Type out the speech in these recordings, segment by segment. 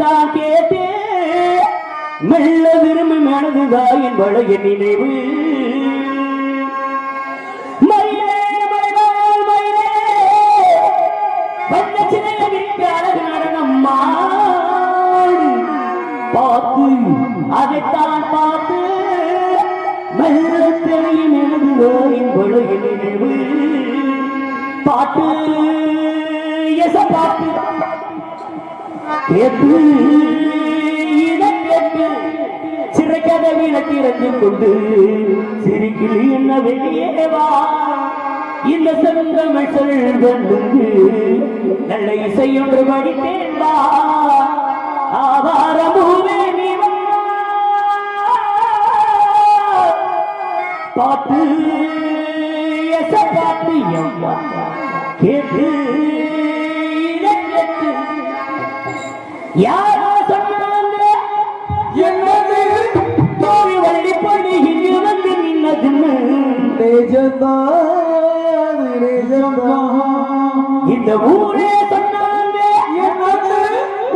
தான் கேட்டேன் மெல்ல விரும்பி மனது என் வளைய நினைவு. பார்த்து அதைத்தான் பார்த்து மெல்ல தெரியும் எனது தாயின் வளைய நினைவு. பாட்டு எச பாட்டு. கேட்டு இதை கொண்டு சிரிக்கிளி என்ன வெளியேவா இந்த செந்தமிழ் செல்வனுக்கு நல்ல இசையொன்று படித்தேன் வா ஆவாரமுவே நீ வா. எச பார்த்து எம்மா? கேட்டு யாரோ என்னது? தோழி வள்ளி இங்கு வந்து நின்னதுன்னு இந்த ஊரே சொன்னாங்க. என்னது?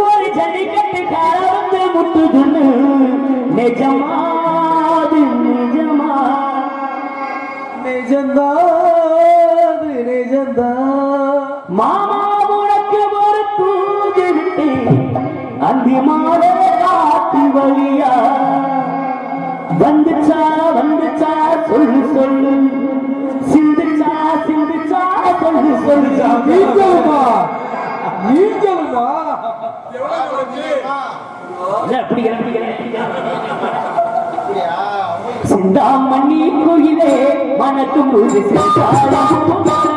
ஒரு ஜல்லிக்கட்டு கார வந்து முட்டுதுன்னு நிஜமா அது நிஜமா மாமா மாலை காட்டு வழியா? வந்துச்சா வந்துச்சா சொல்லு சொல்லு. சிந்துச்சா சிந்துச்சா சொல்லு சொல்லு. இல்ல, பிடிக்கிறேன், பிடிக்கிறேன், பிடிக்கிறேன். சிந்தாமணி கோயிலே மனக்கும் ஒரு சிந்தாமணி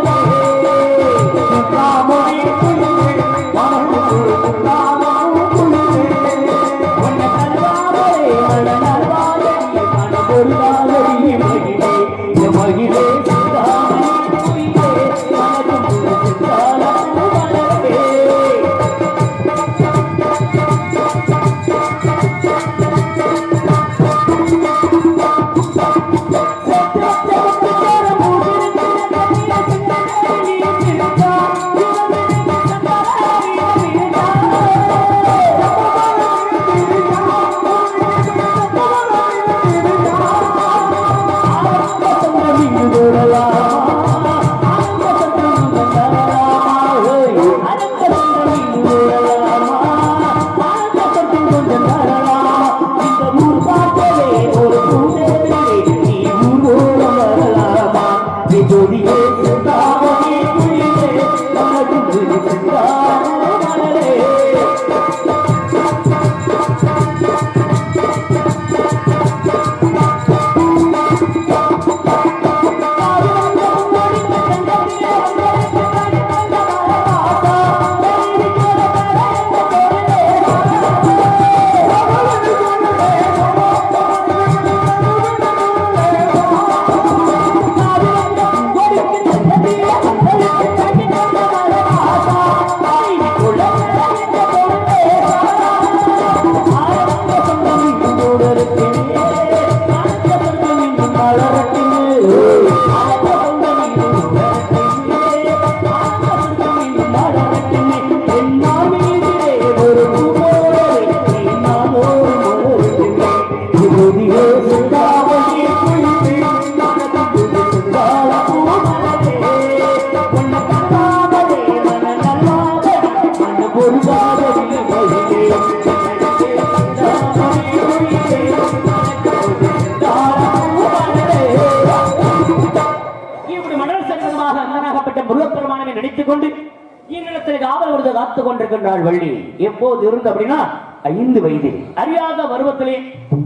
பிறந்தாள் வள்ளி. எப்போது இருந்து அப்படின்னா ஐந்து வயதில். அறியாத பருவத்திலே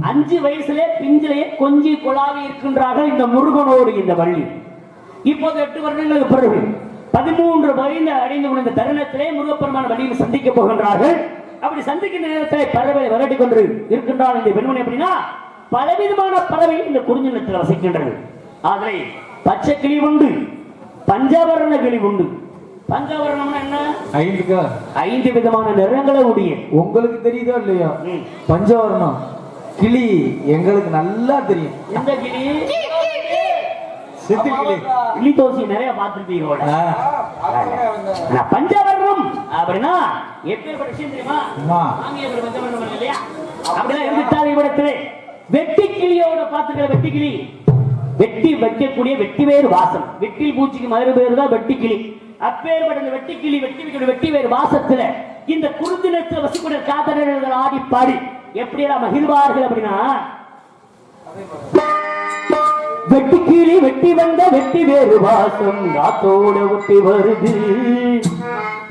அஞ்சு வயசுலே பிஞ்சிலே கொஞ்சி குழாவி இருக்கின்றார்கள் இந்த முருகனோடு இந்த வள்ளி. இப்போது எட்டு வருடங்களுக்கு பிறகு பதிமூன்று வயது அடைந்து முடிந்த இந்த தருணத்திலே முருகப்பெருமான வழியில் சந்திக்க போகின்றார்கள். அப்படி சந்திக்கின்ற நேரத்திலே பறவை விரட்டி கொண்டு இருக்கின்றாள் இந்த பெண்மணி அப்படின்னா பலவிதமான பறவை இந்த குறிஞ்சினத்தில் வசிக்கின்றது. அதில் பச்சை கிளி உண்டு பஞ்சவர்ண கிளி உண்டு. பஞ்சவர்ணம்னா என்ன? ஐந்துக்கா? ஐந்து விதமான நிறங்களை உடைய உங்களுக்கு தெரியுதோ இல்லையா. பஞ்சவர்ணம் கிளி எங்களுக்கு நல்லா தெரியும். எந்த கிளி? சித்திக்கிளி கிளி. தோசி நிறைய பார்த்துருப்பீங்க நான் பஞ்சவர்ணம் அப்படின்னா எப்பேற்பட்ட விஷயம் தெரியுமா? பஞ்சவர்ணம் இல்லையா? அப்படிதான் இருந்துட்டாரு இவ்விடத்திலே வெட்டி கிளியோட பார்த்துக்கிற வெட்டி கிளி. வெட்டி வைக்கக்கூடிய வெட்டி வேறு வாசம் வெட்டில் பூச்சிக்கு மறு பேரு தான் வெட்டி கிளி. அப்பேற்பட்ட வெட்டி கிளி வெட்டி வைக்கிற வெட்டி வேறு வாசத்துல இந்த குருந்தினத்தில் வசிக்கூடிய காதலர்கள் ஆடி பாடி. எப்படி எல்லாம் மகிழ்வார்கள் அப்படின்னா? வெட்டி கீழே வெட்டி வந்த வெட்டி வேறு வாசம் காத்தோட ஒட்டி வருது.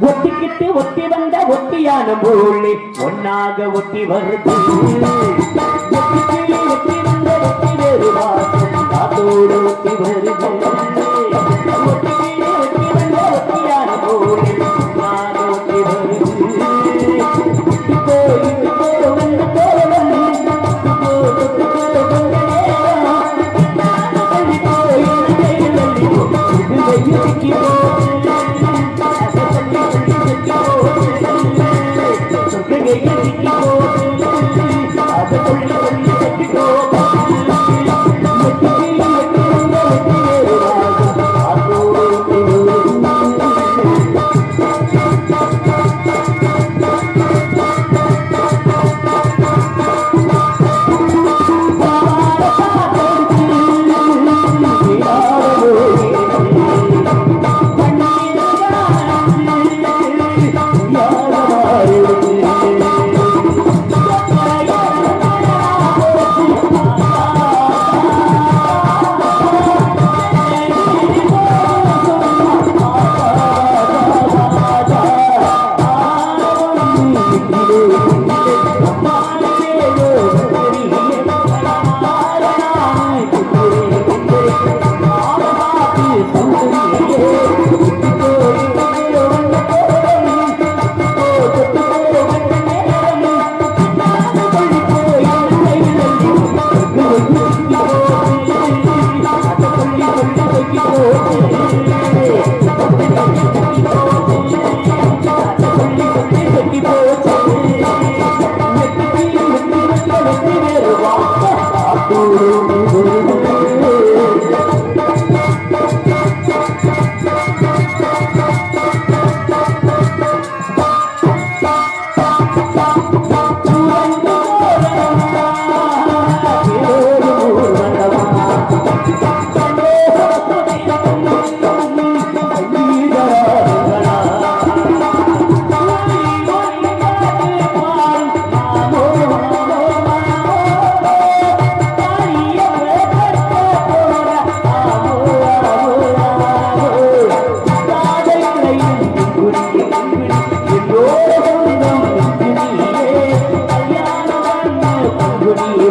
ஒட்டிக்கிட்டு ஒட்டி வந்த ஒட்டியான மூளை ஒன்னாக ஒட்டி வருது. வெட்டி கீழே வெட்டி வந்த வெட்டி வேறு வாசம் காத்தோட ஒட்டி வருது.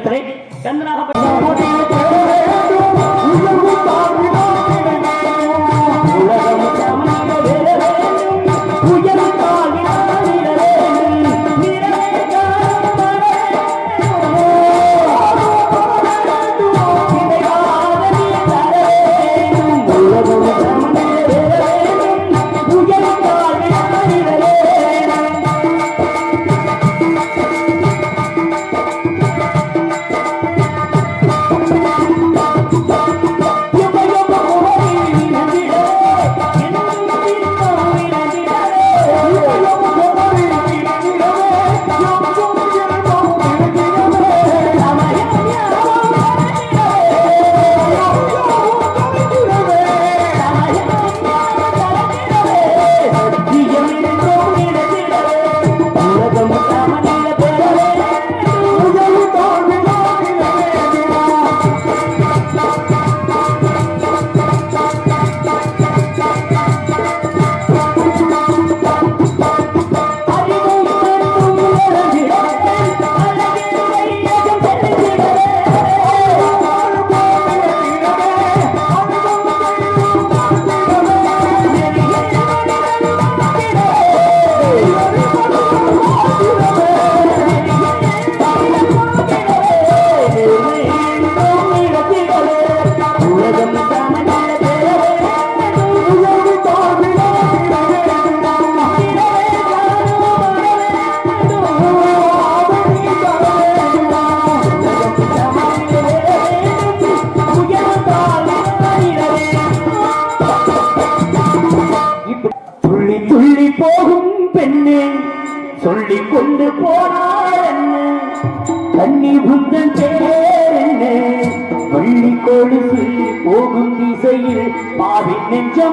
நேரத்திலே கந்தனாக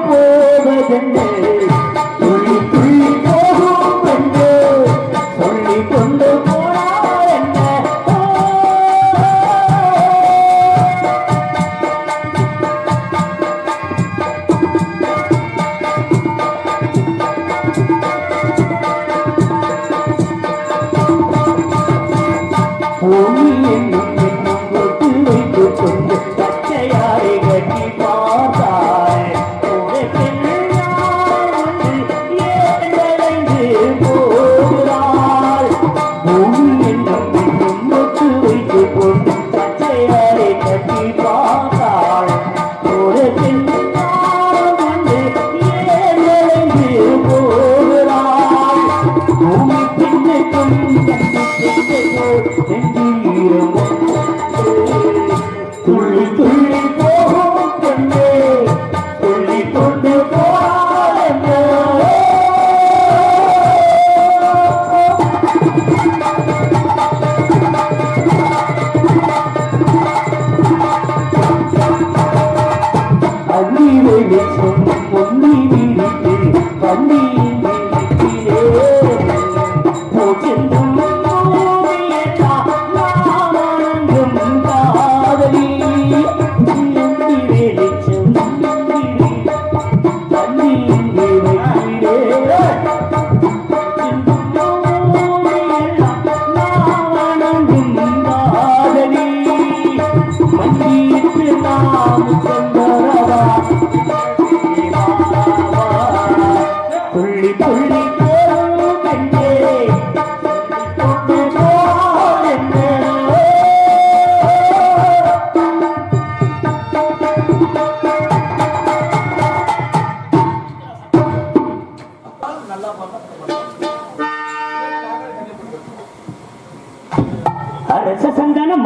Oh.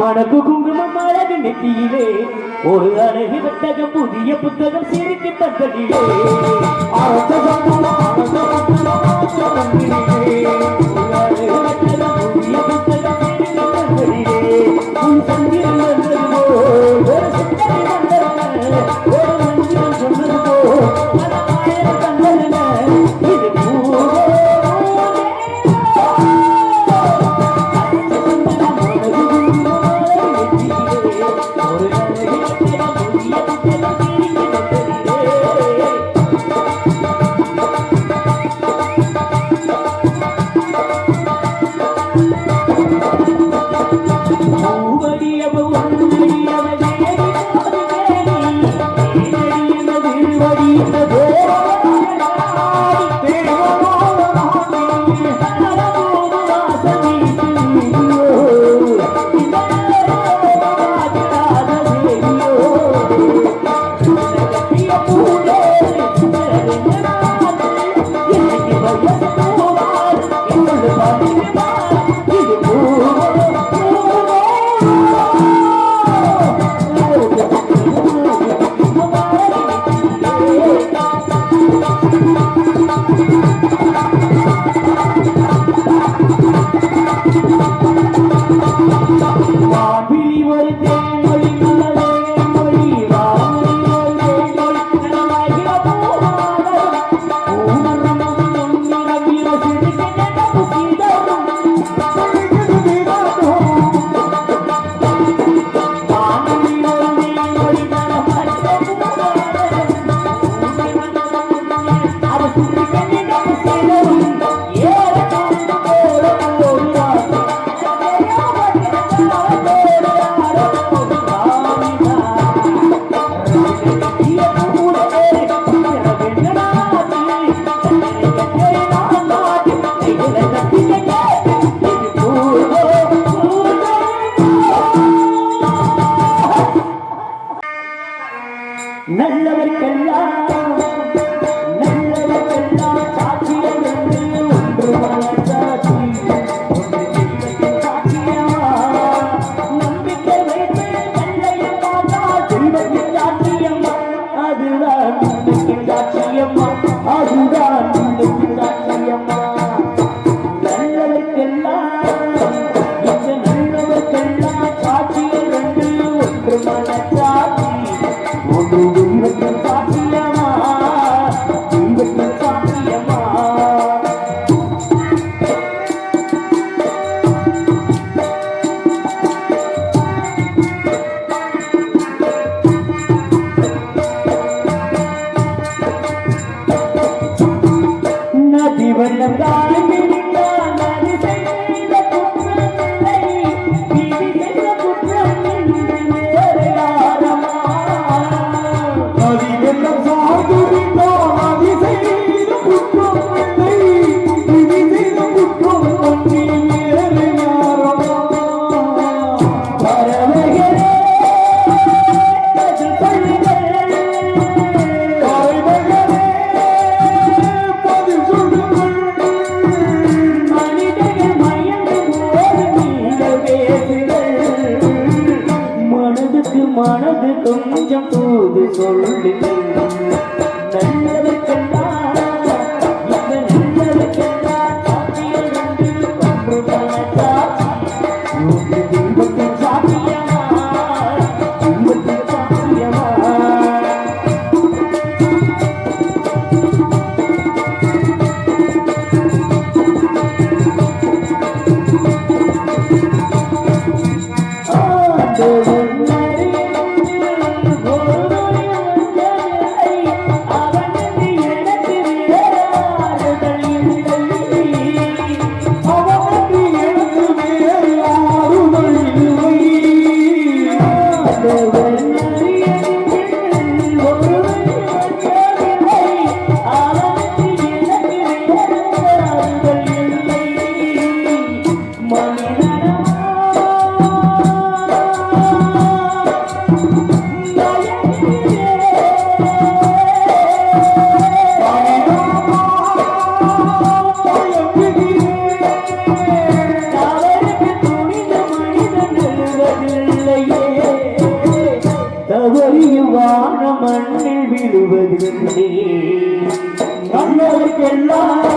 மணக்கு குங்குமம் அழகு நெத்தியிலே ஒரு அழகு வெட்டகம் புதிய புத்தகம் சிரித்து பத்தடியே জাদু விழுவதில்லை